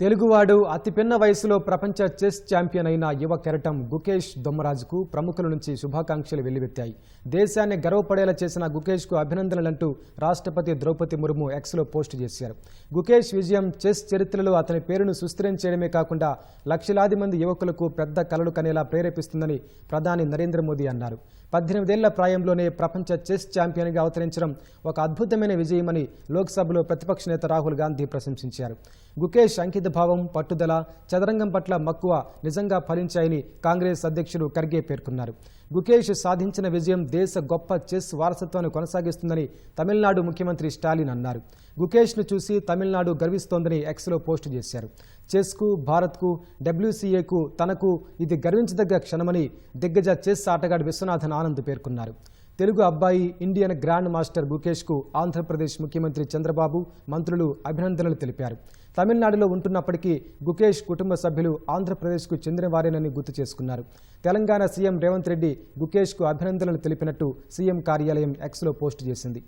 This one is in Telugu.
తెలుగువాడు అతిపిన్న వయసులో ప్రపంచ చెస్ ఛాంపియన్ అయిన యువ కెరటం గుకేష్ దొమ్మరాజుకు ప్రముఖుల నుంచి శుభాకాంక్షలు వెల్లువెత్తాయి దేశాన్ని గర్వపడేలా చేసిన గుకేష్కు అభినందనలంటూ రాష్ట్రపతి ద్రౌపది ముర్ము ఎక్స్లో పోస్టు చేశారు. గుకేష్ విజయం చెస్ చరిత్రలో అతని పేరును సుస్థిరం చేయడమే కాకుండా లక్షలాది మంది యువకులకు పెద్ద కలలు కనేలా ప్రేరేపిస్తుందని ప్రధాని నరేంద్ర మోదీ అన్నారు. పద్దెనిమిదేళ్ళ ప్రాయంలోనే ప్రపంచ చెస్ ఛాంపియన్గా అవతరించడం ఒక అద్భుతమైన విజయమని లోక్సభలో ప్రతిపక్ష నేత రాహుల్ గాంధీ ప్రశంసించారు. గుకేష్ అంకిత భావం పట్టుదల చదరంగం పట్ల మక్కువ నిజంగా ఫలించాయని కాంగ్రెస్ అధ్యక్షుడు ఖర్గే పేర్కొన్నారు. గుకేష్ సాధించిన విజయం దేశ గొప్ప చెస్ వారసత్వాన్ని కొనసాగిస్తుందని తమిళనాడు ముఖ్యమంత్రి స్టాలిన్ అన్నారు. గుకేష్ను చూసి తమిళనాడు గర్విస్తోందని ఎక్స్లో పోస్టు చేశారు. చెస్కు భారత్కు డబ్ల్యూసీఏకు తనకు ఇది గర్వించదగ్గ క్షణమని దిగ్గజ చెస్ ఆటగాడు విశ్వనాథన్ ఆనంద్ పేర్కొన్నారు. తెలుగు అబ్బాయి ఇండియన్ గ్రాండ్ మాస్టర్ గుకేష్కు ఆంధ్రప్రదేశ్ ముఖ్యమంత్రి చంద్రబాబు మంత్రులు అభినందనలు తెలిపారు. తమిళనాడులో ఉంటున్నప్పటికీ గుకేష్ కుటుంబ సభ్యులు ఆంధ్రప్రదేశ్కు చెందిన వారేనని గుర్తు చేసుకున్నారు. తెలంగాణ సీఎం రేవంత్ రెడ్డి గుకేష్కు అభినందనలు తెలిపినట్టు సీఎం కార్యాలయం ఎక్స్లో పోస్టు చేసింది.